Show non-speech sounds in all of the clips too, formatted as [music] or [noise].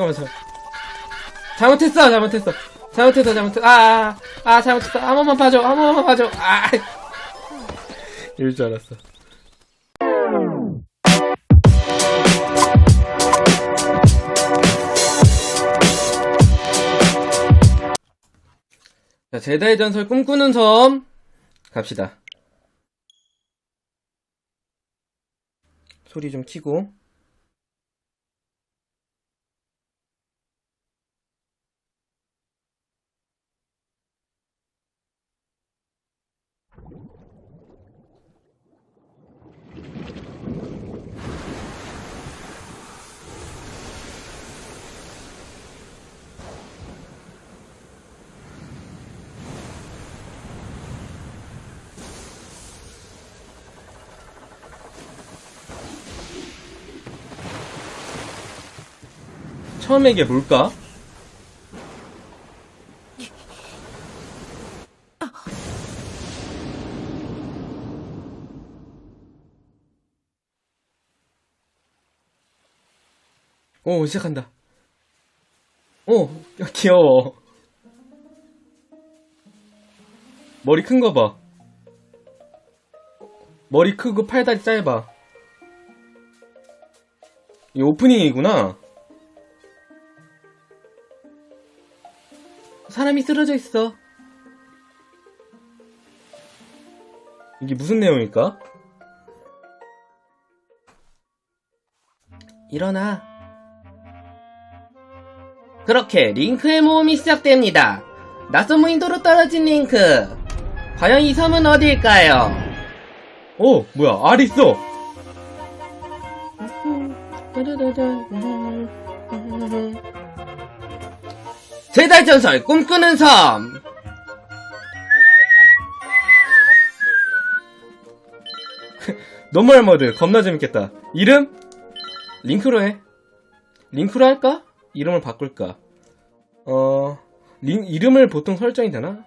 잠깐만, 잠깐만. 잘못했어, 잘못했어. 잘못했어, 잘못했어. 아, 아, 아, 잘못했어. 한 번만 봐줘, 한 번만 봐줘. 아. 이럴 줄 알았어. 자, 제다의 전설 꿈꾸는 섬 갑시다. 소리 좀 키고. 처음에 이게 뭘까? 오, 시작한다. 오, 야, 귀여워. 머리 큰 거 봐. 머리 크고 팔다리 짧아. 이 오프닝이구나. 사람이 쓰러져 있어. 이게 무슨 내용일까? 일어나. 그렇게 링크의 모험이 시작됩니다. 낯선 무인도로 떨어진 링크. 과연 이 섬은 어디일까요? 오, 뭐야, 알 있어! 제달 전설 꿈꾸는 섬. [laughs] 노멀 모드 겁나 재밌겠다. 이름? 링크로 해. 링크로 할까? 이름을 바꿀까? 어, 링, 이름을 보통 설정이 되나?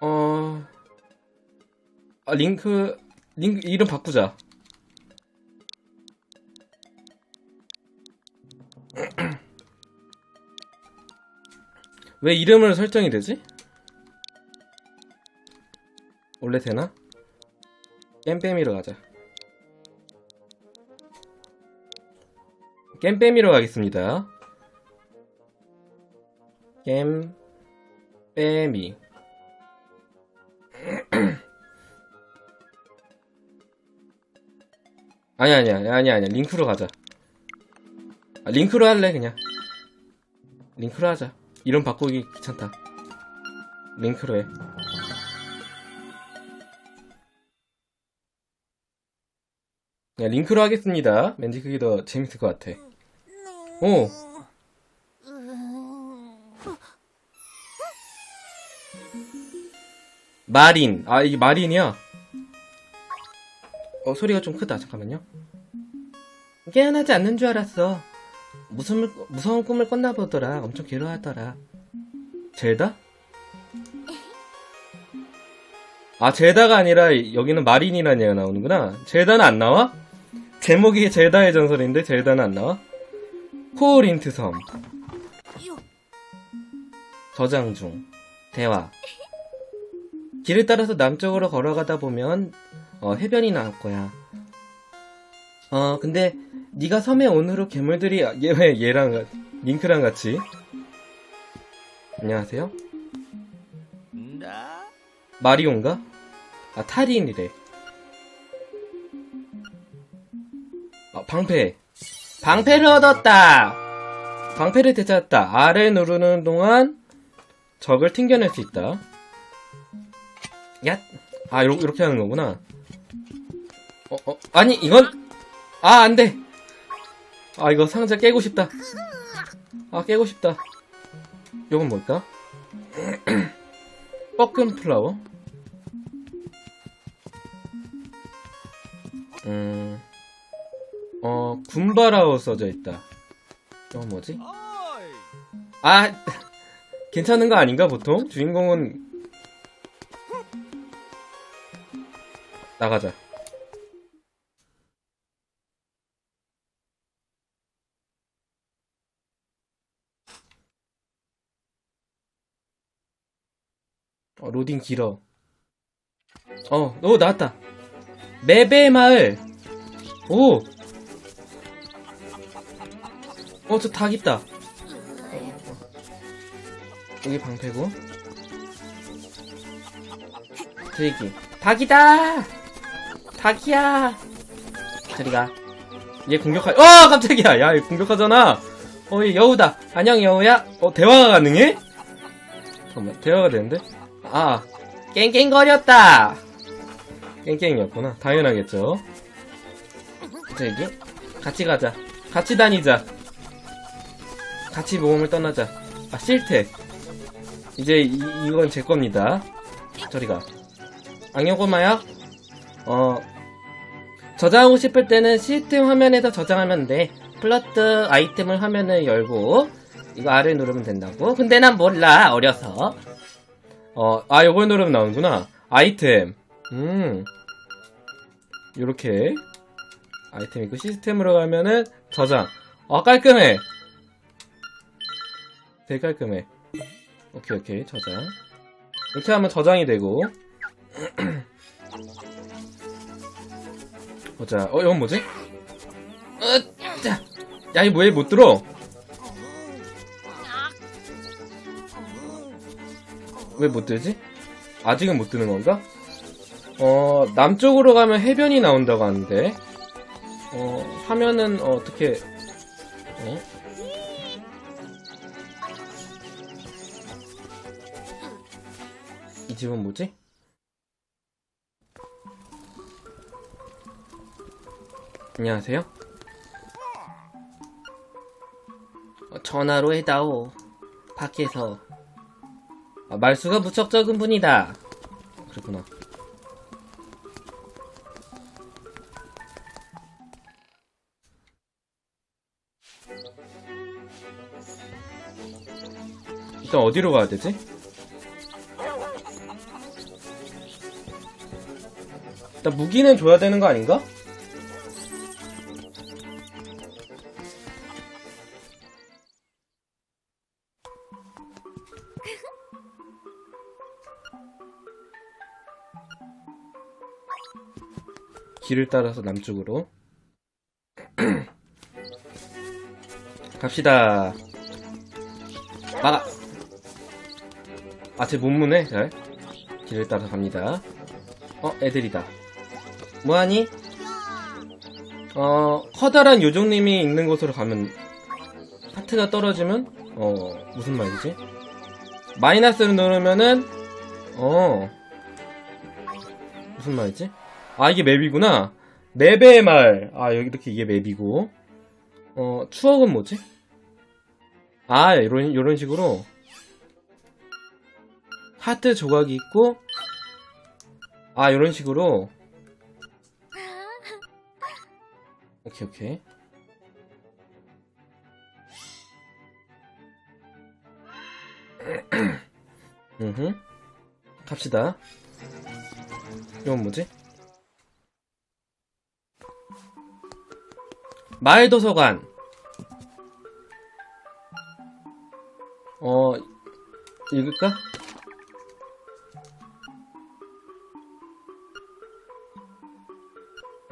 어, 아, 링크, 링크, 이름 바꾸자. 왜 이름을 설정이 되지? 원래 되나? 겜빼미로 가자. 겜빼미로 가겠습니다. 겜빼미. 아니 [clears throat] 아니야 아니 아니야 링크로 가자. 아, 링크로 할래 그냥. 링크로 하자. 이름 바꾸기 귀찮다. 링크로 해. 야, 링크로 하겠습니다. 왠지 그게 더 재밌을 것 같아. 오! 마린. 아, 이게 마린이야? 어, 소리가 좀 크다. 잠깐만요. 깨어나지 않는 줄 알았어. 무슨, 무서운 꿈을 꿨나 보더라. 엄청 괴로워하더라. 젤다? 아, 젤다가 아니라 여기는 마린이라는 얘가 나오는구나. 젤다는 안 나와? 제목이 젤다의 전설인데 젤다는 안 나와? 코오린트 섬. 저장 중. 대화. 길을 따라서 남쪽으로 걸어가다 보면 어, 해변이 나올 거야. 어, 근데 네가 섬에 온 후로 괴물들이 얘 왜 얘랑 가- 링크랑 같이 안녕하세요. 마리온가? 아 타린이래. 아 방패. 방패를 얻었다. 방패를 되찾았다. R을 누르는 동안 적을 튕겨낼 수 있다. 야, 아 이렇게, 이렇게 하는 거구나. 어, 어, 아니 이건 아 안돼. 아 이거 상자 깨고 싶다. 아 깨고 싶다. 이건 뭘까? [clears throat] 뻐끔 플라워. 음, 어, 군바라고 써져 있다. 이건 뭐지? 아, [laughs] 괜찮은 거 아닌가, 보통? 주인공은. 나가자. 어, 로딩 길어. 어, 오, 나왔다. 매배 마을. 오! 어, 저 닭 있다. 여기 방패고. 저기, 닭이다! 닭이야! 저리가. 얘 공격하, 어! 깜짝이야! 야, 얘 공격하잖아! 어, 얘 여우다. 안녕, 여우야? 어, 대화가 가능해? 잠깐만, 대화가 되는데? 아, 깽깽거렸다! 깽깽이었구나. 당연하겠죠. 저기, 같이 가자. 같이 다니자. 같이 모험을 떠나자. 아, 싫대. 이제, 이, 이건 제 겁니다. 저리가. 앙여고마야? 어, 저장하고 싶을 때는 시스템 화면에서 저장하면 돼. 플러트 아이템을 화면을 열고, 이거 R을 누르면 된다고? 근데 난 몰라, 어려서. 어, 아, 요걸 누르면 나오는구나. 아이템. 음. 요렇게. 아이템 있고 시스템으로 가면은 저장. 아, 깔끔해. 되게 깔끔해. 오케이, 오케이. 저장. 이렇게 하면 저장이 되고. [clears throat] 보자. 어, 이건 뭐지? 으, 자. 야, 이 뭐야, 못 들어? 왜못 들지? 아직은 못 드는 건가? 어, 남쪽으로 가면 해변이 나온다고 하는데, 어, 화면은 어, 어떻게, 어? 이 집은 뭐지? 안녕하세요? 어, 전화로 해다오. 밖에서. 아, 말수가 무척 적은 분이다. 그렇구나. 일단 어디로 가야 되지? 일단 무기는 줘야 되는 거 아닌가? 길을 따라서 남쪽으로. [clears throat] 갑시다. 막아! 아제 문문에 잘 길을 따라 갑니다. 어 애들이다. 뭐하니? 어 커다란 요정님이 있는 곳으로 가면 하트가 떨어지면? 어 무슨 말이지? 마이너스를 누르면은 어 무슨 말이지? 아 이게 맵이구나. 맵의 말. 아 여기 이렇게 이게 맵이고. 어 추억은 뭐지? 아 이런 이런 식으로. 하트 조각이 있고. 아 이런 식으로. 오케이 오케이. [clears throat] 음흠. 갑시다. 이건 뭐지? 마을 도서관. 어, 읽을까?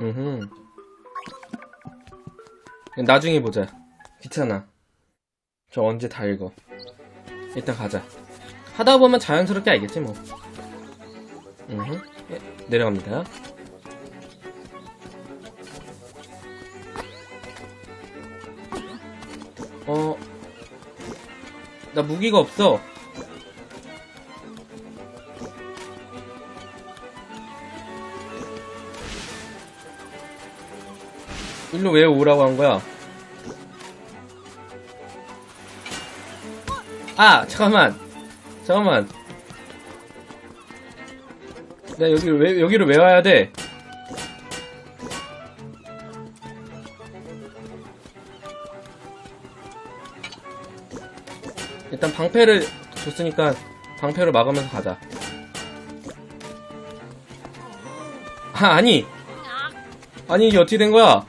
음. 나중에 보자. 귀찮아. 저 언제 다 읽어. 일단 가자. 하다 보면 자연스럽게 알겠지 뭐. 음. 내려갑니다. 무기가 없어. 일로 왜 오라고 한 거야? 아, 잠깐만. 잠깐만. 나 여기를 왜, 여기를 왜 와야 돼? 일단 방패를 줬으니까 방패로 막으면서 가자. 아, 아니! 아니, 이게 어떻게 된 거야?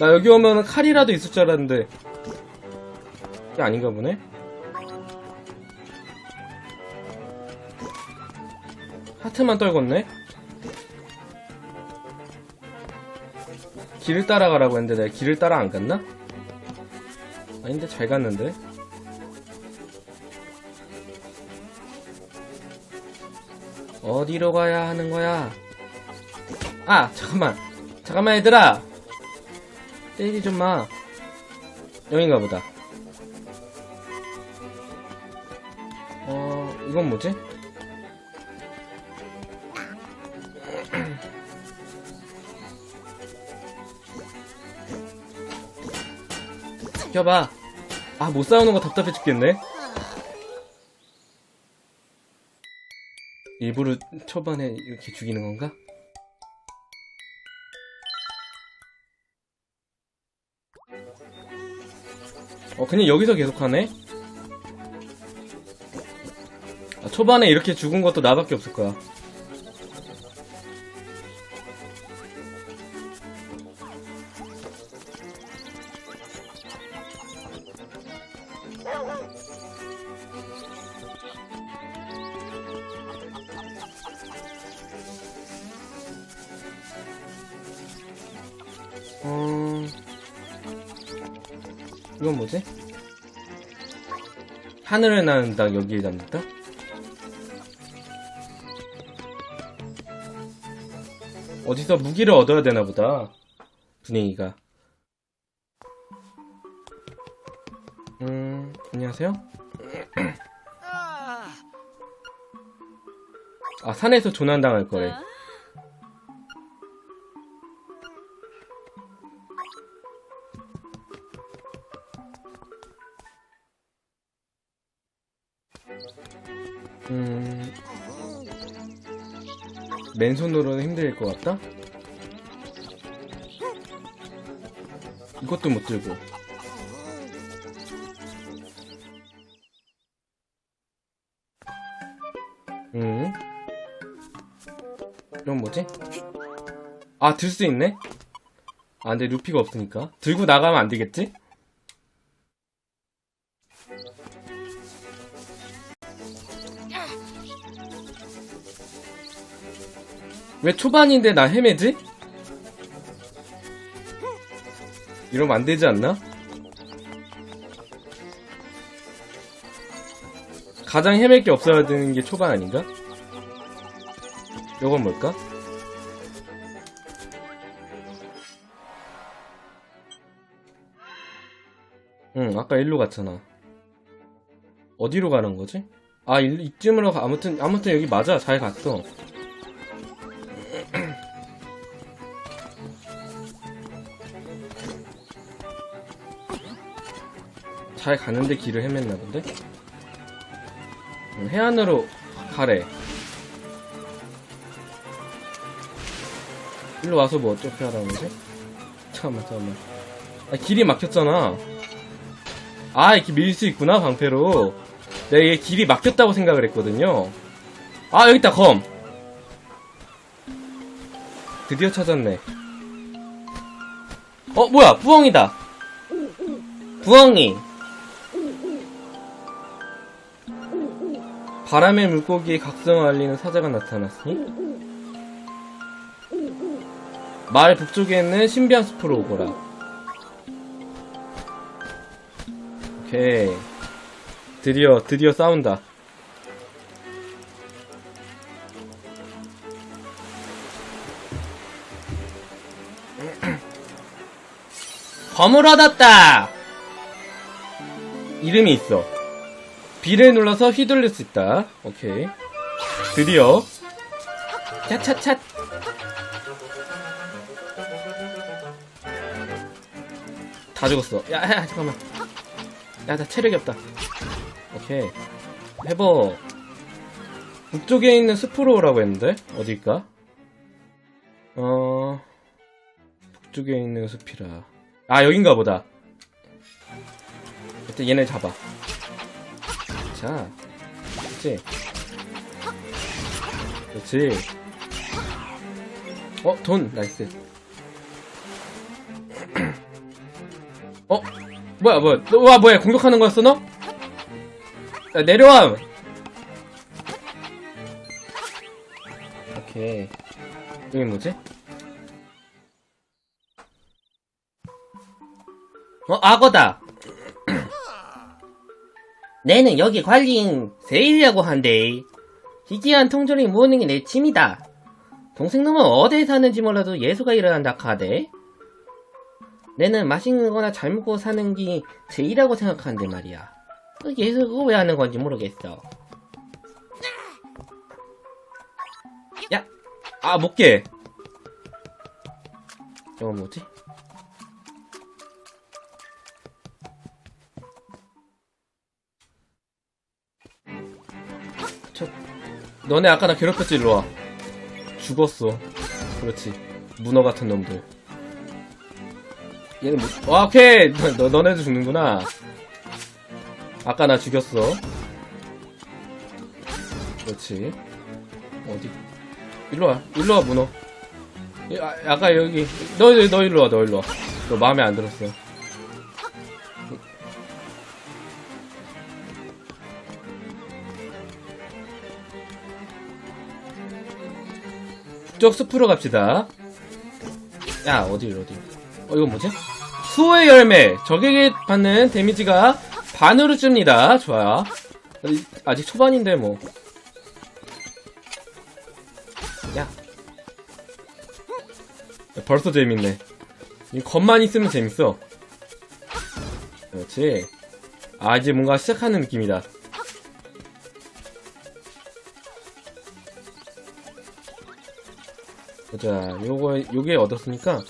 나 여기 오면 칼이라도 있을 줄 알았는데. 이게 아닌가 보네? 하트만 떨궜네? 길을 따라가라고 했는데 내가 길을 따라 안 갔나? 아닌데 잘 갔는데? 어디로 가야 하는 거야? 아 잠깐만 잠깐만 얘들아 때리지 좀마 여긴가 보다 어 이건 뭐지? 껴봐 아 못 싸우는 거 답답해 죽겠네 일부러 초반에 이렇게 죽이는 건가? 어, 그냥 여기서 계속 하네? 아, 초반에 이렇게 죽은 것도 나밖에 없을 거야. 이건 뭐지? 하늘을 나는다 여기에 담는다? 어디서 무기를 얻어야 되나 보다 분위기가. 음 안녕하세요. 아. 산에서 조난당할 거래 같다? 이것도 못 들고 음 이건 뭐지? 아 들 수 있네? 아 근데 루피가 없으니까 들고 나가면 안 되겠지? 왜 초반인데 나 헤매지? 이러면 안 되지 않나? 가장 헤맬 게 없어야 되는 게 초반 아닌가? 요건 뭘까? 응, 아까 일로 갔잖아. 어디로 가는 거지? 아, 일, 이쯤으로 가, 아무튼, 아무튼 여기 맞아. 잘 갔어. 잘 가는데 길을 헤맸나 본데? 음, 해안으로 가래. 일로 와서 뭐 어떻게 하라는 거지? 잠깐만, 잠깐만. 아, 길이 막혔잖아. 아, 이렇게 밀 수 있구나, 방패로. 내가 이게 길이 막혔다고 생각을 했거든요. 아, 여기 있다, 검! 드디어 찾았네. 어, 뭐야, 부엉이다! 부엉이! 바람의 물고기의 각성을 알리는 사자가 나타났으니? 마을 북쪽에 있는 신비한 숲으로 오거라. 오케이. 드디어 드디어 싸운다. [clears throat] 검을 얻었다! 이름이 있어 B를 눌러서 휘둘릴 수 있다. 오케이. 드디어. 차차차. 다 죽었어. 야, 야, 잠깐만. 야, 나 체력이 없다. 오케이. 해버. 북쪽에 있는 숲으로 오라고 했는데? 어딜까? 어, 북쪽에 있는 숲이라. 아, 여긴가 보다. 일단 얘네 잡아. 자, 그렇지. 그렇지. 어, 돈, 나이스. [clears throat] 어, 뭐야, 뭐야, 너, 와, 뭐야, 공격하는 거였어, 너? 야, 내려와! 오케이. 여기 뭐지? 어, 악어다! 내는 여기 관리인 세일이라고 한대. 희귀한 통조림이 모으는 게 내 취미다. 동생 놈은 어디에 사는지 몰라도 예수가 일어난다 카대. 내는 맛있는 거나 잘 먹고 사는 게 제일이라고 생각하는데 말이야. 그 예수가 왜 하는 건지 모르겠어. 야! 아, 못 깨! 저거 뭐지? 너네 아까 나 괴롭혔지, 일로 와. 죽었어. 그렇지. 문어 같은 놈들. 얘는 뭐, 와, 오케이! 너, 너, 너네도 죽는구나. 아까 나 죽였어. 그렇지. 어디? 일로 와. 일로 와, 문어. 이, 아, 아까 여기. 너, 너 일로 와, 너 일로 와. 너 마음에 안 들었어. 북쪽 숲으로 갑시다. 야, 어디, 어디. 어, 이건 뭐지? 수호의 열매. 적에게 받는 데미지가 반으로 줍니다. 좋아요. 아직 초반인데, 뭐. 야. 야, 벌써 재밌네. 이 겉만 있으면 재밌어. 그렇지. 아, 이제 뭔가 시작하는 느낌이다. 보자, 요거, 요게 얻었으니까.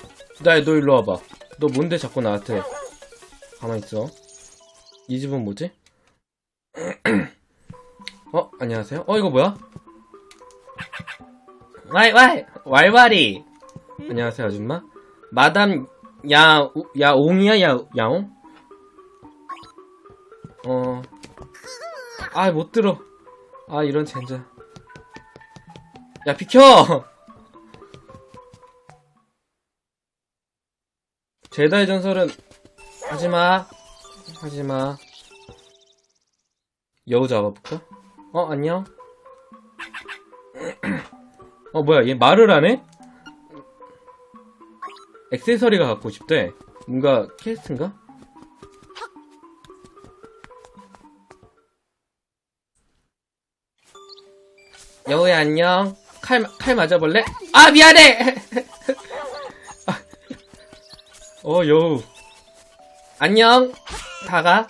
나, 너 일로 와봐. 너 뭔데 자꾸 나한테. 가만있어. 이 집은 뭐지? [clears throat] 어, 안녕하세요. 어, 이거 뭐야? 와이, 와이! 왈왈이! 안녕하세요, 아줌마. 마담, 야, 우- 야, 옹이야, 야, 야옹? 어. 아, 못 들어. 아, 이런 젠장. 야, 비켜! [laughs] 제다의 전설은 하지마 하지마 여우 잡아볼까? 어 안녕 [clears throat] 어 뭐야 얘 말을 하네? 액세서리가 갖고 싶대 뭔가 퀘스트인가? 여우야 안녕 칼, 칼 맞아볼래? 아 미안해 어, 여우. 안녕. 다가.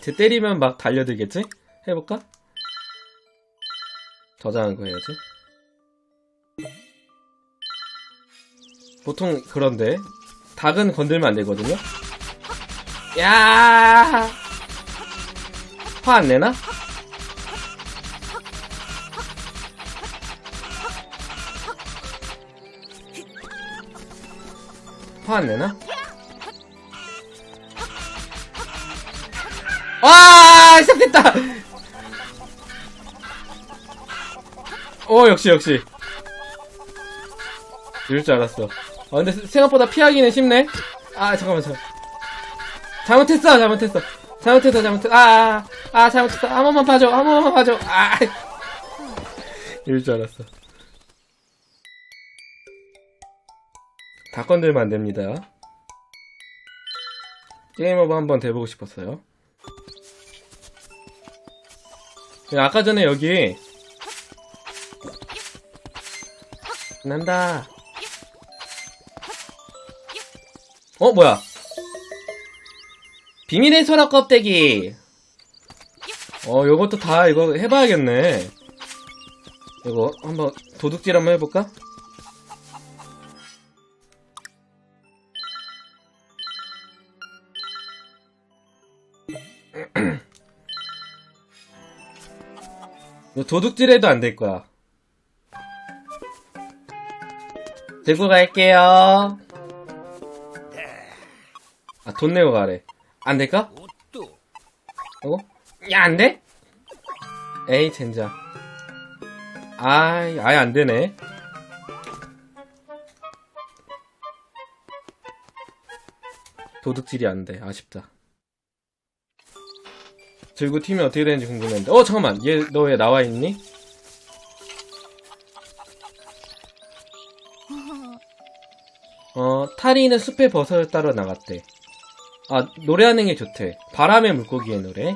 쟤 때리면 막 달려들겠지? 해볼까? 저장한 거 해야지. 보통 그런데 닭은 건들면 안 되거든요. 야! 화 안 내나? 화 안 내나? 와 시작됐다. 오 역시 역시. 이럴 줄 알았어. 아 근데 생각보다 피하기는 쉽네. 아 잠깐만 잠깐. 잘못했어 잘못했어. 잘못했어 잘못했어. 아, 아, 아 잘못했어. 한 번만 봐줘 한 번만 봐줘. 아. [laughs] 이럴 줄 알았어. 다 건들면 안 됩니다. 게임 오버 한번 돼보고 싶었어요. 야, 아까 전에 여기 난다. 어 뭐야? 비밀의 소라 껍데기. 어 요것도 다 이거 해봐야겠네. 이거 한번 도둑질 한번 해볼까? 이거 도둑질해도 안 될 거야. 들고 갈게요. 아, 돈 내고 가래. 안 될까? 이거? 야, 안 돼? 에이, 젠장. 아이, 아예 안 되네. 도둑질이 안 돼. 아쉽다. 들고 팀이 어떻게 되는지 궁금했는데. 어 잠깐만. 얘 너 왜 나와있니? 어 타리는 숲의 버섯을 따러 나갔대. 아 노래하는 게 좋대. 바람의 물고기의 노래?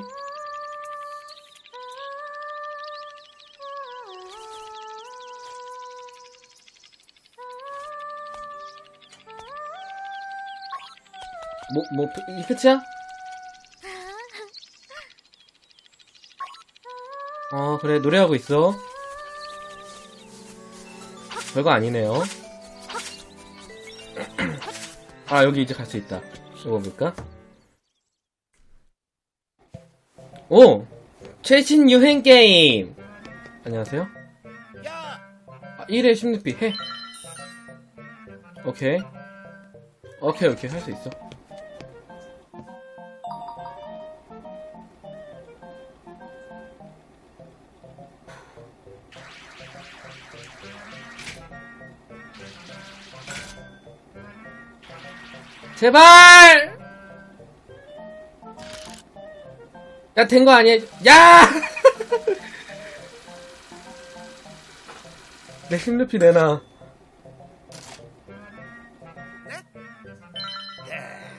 뭐, 뭐, 이 끝이야? 어, 그래, 노래하고 있어. 별거 아니네요. [clears throat] 아, 여기 이제 갈 수 있다. 이거 볼까? 오! 최신 유행 게임! 안녕하세요? 아, 1회 16비 해. 오케이. 오케이, 오케이. 할 수 있어. 제발! 야, 된 거 아니야? 야! [laughs] 내 힘루피 내놔.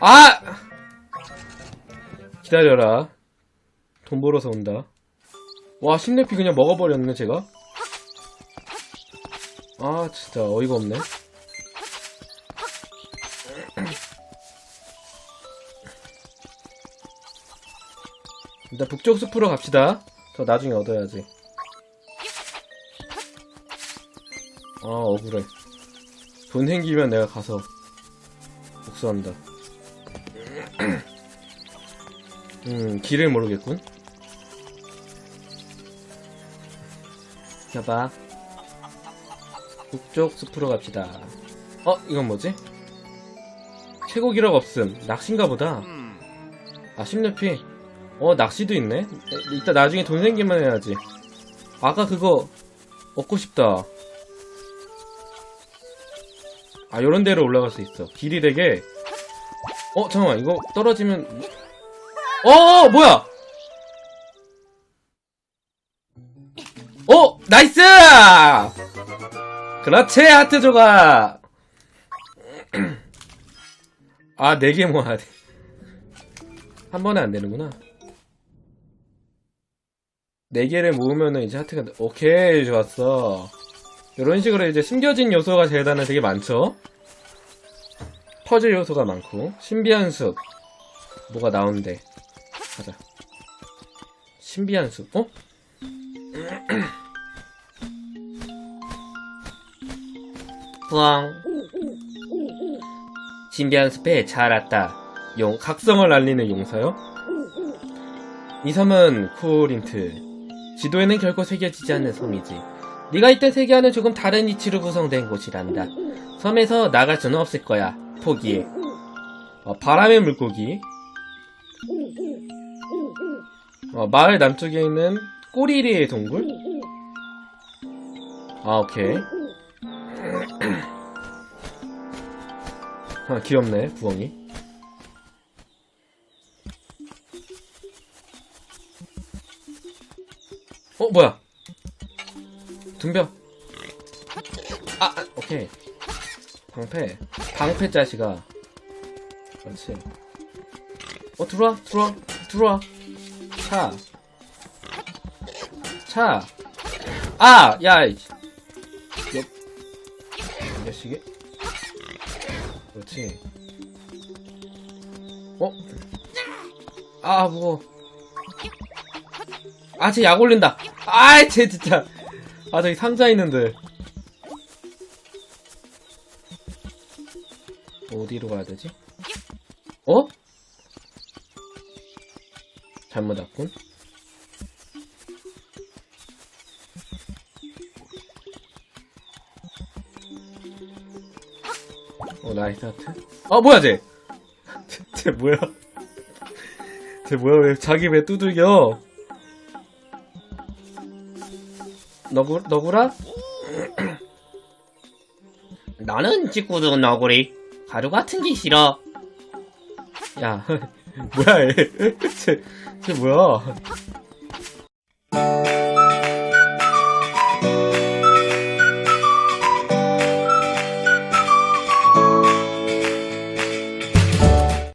아! 기다려라. 돈 벌어서 온다. 와, 심내피 그냥 먹어버렸네, 제가. 아, 진짜 어이가 없네. 일단 북쪽 숲으로 갑시다. 저 나중에 얻어야지. 아, 억울해. 돈 생기면 내가 가서 복수한다. [clears throat] 음, 길을 모르겠군. 여봐. 북쪽 숲으로 갑시다. 어, 이건 뭐지? 최고 기록 없음. 낚시인가 보다. 아, 10렙피. 어, 낚시도 있네? 에, 이따 나중에 돈 생기면 해야지. 아까 그거, 얻고 싶다. 아, 요런 데로 올라갈 수 있어. 길이 되게, 어, 잠깐만, 이거 떨어지면, 어, 뭐야! 어, 나이스! 그렇지, 하트 조각! [clears throat] 아, 네 개 모아야 돼. 한 번에 안 되는구나. 네 개를 모으면은 이제 하트가 돼. 오케이 좋았어. 이런 식으로 이제 숨겨진 요소가 재단은 되게 많죠. 퍼즐 요소가 많고 신비한 숲 뭐가 나온대. 가자. 신비한 숲. 어? [clears throat] 후앙. 신비한 숲에 잘 왔다. 용 각성을 알리는 용사요? 이 섬은 쿠오린트. 지도에는 결코 새겨지지 않는 섬이지. 네가 이때 세계와는 조금 다른 이치로 구성된 곳이란다. 섬에서 나갈 수는 없을 거야. 포기해. 어, 바람의 물고기. 어, 마을 남쪽에 있는 꼬리리의 동굴. 아, 오케이. [clears throat] 아, 귀엽네, 부엉이. 어, 뭐야? 둥벼. 아, 아, 오케이. 방패. 방패 자식아. 그렇지. 어, 들어와, 들어와, 들어와. 차. 차. 아, 야, 이. 옆. 이 자식이. 그렇지. 어? 아, 무거워. 아, 쟤약 올린다. 아이, 쟤 진짜. 아, 저기 상자 있는데. 어디로 가야 되지? 어? 잘못 왔군. 어, 나이스 하트. 아, 뭐야, 쟤? [laughs] 쟤, 쟤 뭐야? [laughs] 쟤 뭐야, 왜 자기 왜 두들겨? 너구, 너구라? [clears throat] 나는 직구도 너구리. 가루 같은 게 싫어. 야, [laughs] 뭐야, 얘. [laughs] 쟤, 쟤 뭐야.